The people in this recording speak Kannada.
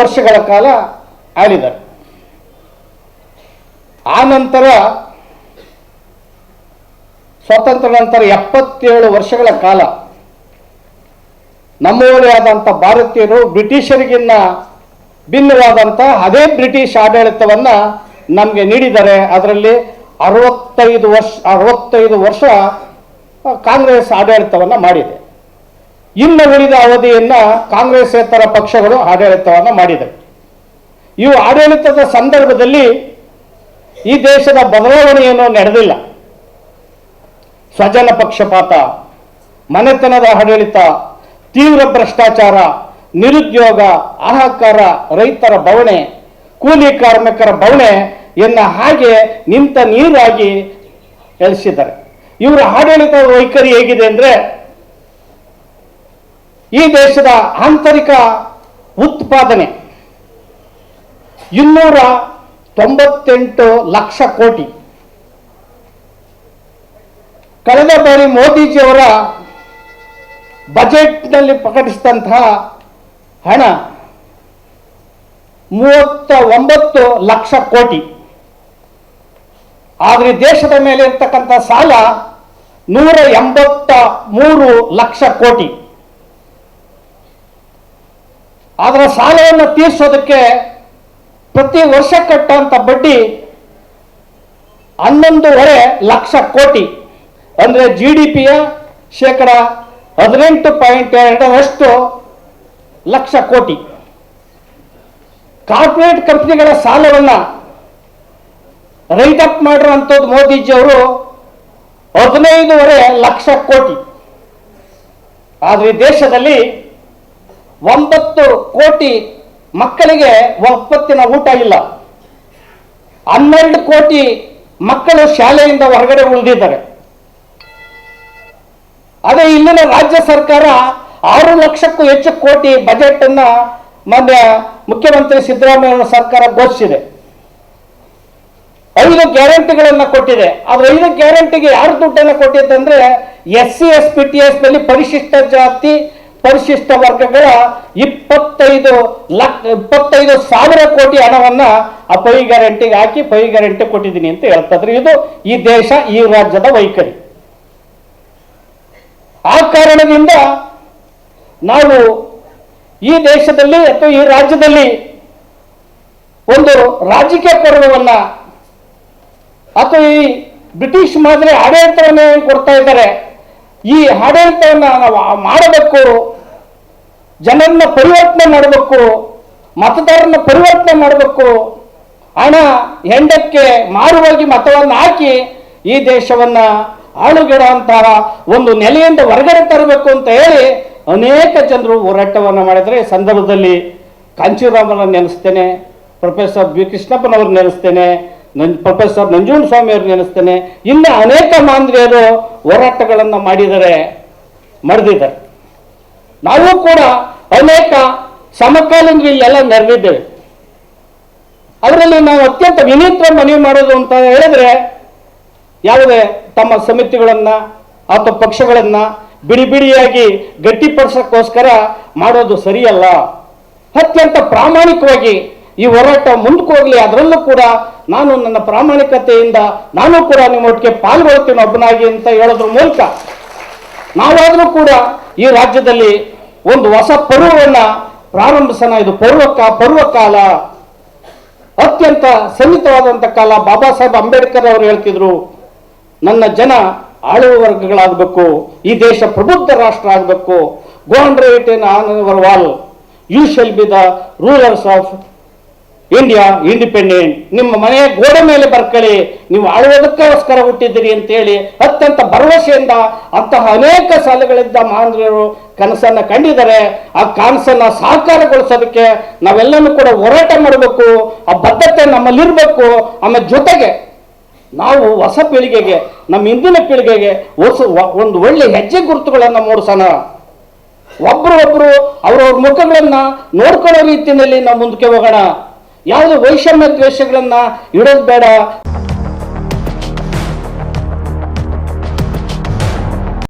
ವರ್ಷಗಳ ಕಾಲ ಆಳಿದ್ದಾರೆ. ಆ ನಂತರ ಸ್ವಾತಂತ್ರ್ಯ ನಂತರ ಎಪ್ಪತ್ತೇಳು ವರ್ಷಗಳ ಕಾಲ ನಮ್ಮವರೇ ಆದಂಥ ಭಾರತೀಯರು ಬ್ರಿಟಿಷರಿಗಿನ್ನ ಭಿನ್ನವಾದಂಥ ಅದೇ ಬ್ರಿಟಿಷ್ ಆಡಳಿತವನ್ನು ನಮಗೆ ನೀಡಿದ್ದಾರೆ ಅದರಲ್ಲಿ ಅರವತ್ತೈದು ವರ್ಷ ಅರವತ್ತೈದು ವರ್ಷ ಕಾಂಗ್ರೆಸ್ ಆಡಳಿತವನ್ನು ಮಾಡಿದೆ. ಇನ್ನು ಉಳಿದ ಅವಧಿಯನ್ನ ಕಾಂಗ್ರೆಸ್ಸೇತರ ಪಕ್ಷಗಳು ಆಡಳಿತವನ್ನು ಮಾಡಿದೆ ಇವು ಆಡಳಿತದ ಸಂದರ್ಭದಲ್ಲಿ ಈ ದೇಶದ ಬದಲಾವಣೆಯನ್ನು ನಡೆದಿಲ್ಲ. ಸ್ವಜನ ಪಕ್ಷಪಾತ, ಮನೆತನದ ಆಡಳಿತ, ತೀವ್ರ ಭ್ರಷ್ಟಾಚಾರ, ನಿರುದ್ಯೋಗ ಆಹಾಕಾರ ರೈತರ ಬವಣೆ, ಕೂಲಿ ಕಾರ್ಮಿಕರ ಬವಣೆ ಎನ್ನ ಹಾಗೆ ನಿಂತ ನೀರಾಗಿ ಎಳಿಸಿದ್ದಾರೆ. ಇವರ ಆಡಳಿತ ವೈಖರಿ ಹೇಗಿದೆ ಅಂದ್ರೆ ಈ ದೇಶದ ಆಂತರಿಕ ಉತ್ಪಾದನೆ ಇನ್ನೂರ ತೊಂಬತ್ತೆಂಟು ಲಕ್ಷ ಕೋಟಿ. ಕಳೆದ ಬಾರಿ ಮೋದಿಜಿಯವರ ಬಜೆಟ್ನಲ್ಲಿ ಪ್ರಕಟಿಸಿದಂತಹ ಹಣ ಮೂವತ್ತ ಒಂಬತ್ತು ಲಕ್ಷ ಕೋಟಿ. ಆದರೆ ದೇಶದ ಮೇಲೆ ಇರ್ತಕ್ಕಂಥ ಸಾಲ ನೂರ ಎಂಬತ್ತ ಮೂರು ಲಕ್ಷ ಕೋಟಿ. ಅದರ ಸಾಲವನ್ನು ತೀರಿಸೋದಕ್ಕೆ ಪ್ರತಿ ವರ್ಷ ಕಟ್ಟುವಂಥ ಬಡ್ಡಿ ಹನ್ನೊಂದೂವರೆ ಲಕ್ಷ ಕೋಟಿ. ಅಂದರೆ ಜಿ ಡಿ ಪಿಯ ಶೇಕಡ ಹದಿನೆಂಟು ಪಾಯಿಂಟ್ ಎರಡರಷ್ಟು ಲಕ್ಷ ಕೋಟಿ. ಕಾರ್ಪೊರೇಟ್ ಕಂಪ್ನಿಗಳ ಸಾಲವನ್ನು ರೈಟ್ ಅಪ್ ಮಾಡಿರುವಂಥದ್ದು ಮೋದಿಜಿ ಅವರು ಹದಿನೈದೂವರೆ ಲಕ್ಷ ಕೋಟಿ. ಆದರೆ ದೇಶದಲ್ಲಿ ಒಂಬತ್ತು ಕೋಟಿ ಮಕ್ಕಳಿಗೆ ಒಪ್ಪತ್ತಿನ ಊಟ ಇಲ್ಲ. ಹನ್ನೆರಡು ಕೋಟಿ ಮಕ್ಕಳು ಶಾಲೆಯಿಂದ ಹೊರಗಡೆ ಉಳಿದಿದ್ದಾರೆ. ಅದೇ ಇಲ್ಲಿನ ರಾಜ್ಯ ಸರ್ಕಾರ ಆರು ಲಕ್ಷಕ್ಕೂ ಹೆಚ್ಚು ಕೋಟಿ ಬಜೆಟ್ ಅನ್ನ ಮಾನ್ಯ ಮುಖ್ಯಮಂತ್ರಿ ಸಿದ್ದರಾಮಯ್ಯ ಸರ್ಕಾರ ಘೋಷಿಸಿದೆ. ಐದು ಗ್ಯಾರಂಟಿಗಳನ್ನ ಕೊಟ್ಟಿದೆ. ಆದ್ರೆ ಐದು ಗ್ಯಾರಂಟಿಗೆ ಯಾರು ದುಡ್ಡನ್ನು ಕೊಟ್ಟಿದ್ದಂದ್ರೆ S C S P T ಎಸ್ನಲ್ಲಿ ಪರಿಶಿಷ್ಟ ಜಾತಿ ಪರಿಶಿಷ್ಟ ವರ್ಗಗಳ ಇಪ್ಪತ್ತೈದು ಲಕ್ಷ ಇಪ್ಪತ್ತೈದು ಸಾವಿರ ಕೋಟಿ ಹಣವನ್ನ ಆ ಪೈ ಗ್ಯಾರಂಟಿಗೆ ಹಾಕಿ, ಪೈ ಗ್ಯಾರಂಟಿ ಕೊಟ್ಟಿದ್ದೀನಿ ಅಂತ ಹೇಳ್ತದ್ರಿ. ಇದು ಈ ದೇಶ, ಈ ರಾಜ್ಯದ ವೈಖರಿ. ಆ ಕಾರಣದಿಂದ ನಾವು ಈ ದೇಶದಲ್ಲಿ ಅಥವಾ ಈ ರಾಜ್ಯದಲ್ಲಿ ಒಂದು ರಾಜಕೀಯ ಪರ್ವವನ್ನ ಅಥವಾ ಈ ಬ್ರಿಟಿಷ್ ಮಾದರಿ ಆಡಳಿತವನ್ನು ಕೊಡ್ತಾ ಇದ್ದಾರೆ. ಈ ಆಡಳಿತವನ್ನು ನಾವು ಮಾಡಬೇಕು, ಜನರನ್ನ ಪರಿವರ್ತನೆ ಮಾಡಬೇಕು, ಮತದಾರರನ್ನ ಪರಿವರ್ತನೆ ಮಾಡಬೇಕು, ಹಣ ಹೆಂಡಕ್ಕೆ ಮಾರುವಾಗಿ ಮತವನ್ನು ಹಾಕಿ ಈ ದೇಶವನ್ನ ಅಂತಾರ ಒಂದು ನೆಲೆಯಿಂದ ಹೊರಗಡೆ ತರಬೇಕು ಅಂತ ಹೇಳಿ ಅನೇಕ ಜನರು ಹೋರಾಟವನ್ನು ಮಾಡಿದರೆ ಈ ಸಂದರ್ಭದಲ್ಲಿ ಕಾಂಚೀರಾಮನ ನೆನೆಸ್ತೇನೆ, ಪ್ರೊಫೆಸರ್ ಬಿ ಕೃಷ್ಣಪ್ಪನವ್ರನ್ನ ನೆನೆಸ್ತೇನೆ ನನ್ ಪ್ರೊಫೆಸರ್ ನಂಜುಂಡ ಸ್ವಾಮಿ ಅವ್ರು ನೆನೆಸ್ತೇನೆ ಇನ್ನು ಅನೇಕ ಮಾಂದ್ರಿಯರು ಹೋರಾಟಗಳನ್ನು ಮಾಡಿದರೆ ಮರೆದಿದ್ದಾರೆ. ನಾವು ಕೂಡ ಅನೇಕ ಸಮಕಾಲೀನ ಇಲ್ಲೆಲ್ಲ ನೆರೆದಿದ್ದೇವೆ. ಅದರಲ್ಲಿ ನಾವು ಅತ್ಯಂತ ವಿನೀತ ಮನವಿ ಮಾಡೋದು ಅಂತ ಹೇಳಿದ್ರೆ ಯಾವುದೇ ತಮ್ಮ ಸಮಿತಿಗಳನ್ನು ಅಥವಾ ಪಕ್ಷಗಳನ್ನು ಬಿಡಿ ಬಿಡಿಯಾಗಿ ಗಟ್ಟಿಪಡಿಸೋಕ್ಕೋಸ್ಕರ ಮಾಡೋದು ಸರಿಯಲ್ಲ. ಅತ್ಯಂತ ಪ್ರಾಮಾಣಿಕವಾಗಿ ಈ ಹೋರಾಟ ಮುಂದಕ್ಕೆ ಅದರಲ್ಲೂ ಕೂಡ ನಾನು ನನ್ನ ಪ್ರಾಮಾಣಿಕತೆಯಿಂದ ನಾನು ಕೂಡ ನಿಮ್ಮ ಒಟ್ಟಿಗೆ ಪಾಲ್ಗೊಳ್ತೀನಿ ಒಬ್ಬನಾಗಿ ಅಂತ ಹೇಳೋದ್ರ ಮೂಲಕ. ನಾವಾದರೂ ಕೂಡ ಈ ರಾಜ್ಯದಲ್ಲಿ ಒಂದು ಹೊಸ ಪರ್ವವನ್ನ ಪ್ರಾರಂಭಿಸೋಣ. ಇದು ಪರ್ವಕ ಪರ್ವಕಾಲ ಅತ್ಯಂತ ಸೀಮಿತವಾದಂಥ ಕಾಲ. ಬಾಬಾ ಸಾಹೇಬ್ ಅಂಬೇಡ್ಕರ್ ಅವರು ಹೇಳ್ತಿದ್ರು, ನನ್ನ ಜನ ಆಳುವ ವರ್ಗಗಳಾಗಬೇಕು, ಈ ದೇಶ ಪ್ರಬುದ್ಧ ರಾಷ್ಟ್ರ ಆಗಬೇಕು. Gone it in on our wall you shall be the rulers of India independent ನಿಮ್ಮ ಮನೆಯ ಗೋಡೆ ಮೇಲೆ ಬರ್ಕಳಿ, ನೀವು ಆಳುವುದಕ್ಕೋಸ್ಕರ ಹುಟ್ಟಿದ್ದೀರಿ ಅಂತೇಳಿ ಅತ್ಯಂತ ಭರವಸೆಯಿಂದ ಅಂತಹ ಅನೇಕ ಸಾಲುಗಳಿದ್ದ ಮಹಾಂದ್ರರು ಕನಸನ್ನ ಕಂಡಿದ್ದಾರೆ. ಆ ಕನಸನ್ನ ಸಾಕಾರಗೊಳಿಸೋದಕ್ಕೆ ನಾವೆಲ್ಲನೂ ಕೂಡ ಹೋರಾಟ ಮಾಡಬೇಕು, ಆ ಬದ್ಧತೆ ನಮ್ಮಲ್ಲಿರಬೇಕು. ಆಮೇಲೆ ಜೊತೆಗೆ ನಾವು ಹೊಸ ಪೀಳಿಗೆಗೆ, ನಮ್ಮ ಹಿಂದಿನ ಪೀಳಿಗೆಗೆ ಹೊಸ ಒಂದು ಒಳ್ಳೆ ಹೆಜ್ಜೆ ಗುರುತುಗಳನ್ನು ಮೂಡಿಸೋಣ. ಒಬ್ರು ಒಬ್ರು ಅವ್ರವ್ರ ಮುಖಗಳನ್ನ ನೋಡ್ಕೊಳ್ಳೋ ರೀತಿಯಲ್ಲಿ ನಾವು ಮುಂದಕ್ಕೆ ಹೋಗೋಣ. ಯಾವುದು ವೈಷಮ್ಯ ದ್ವೇಷಗಳನ್ನ ಇಡೋದು ಬೇಡ.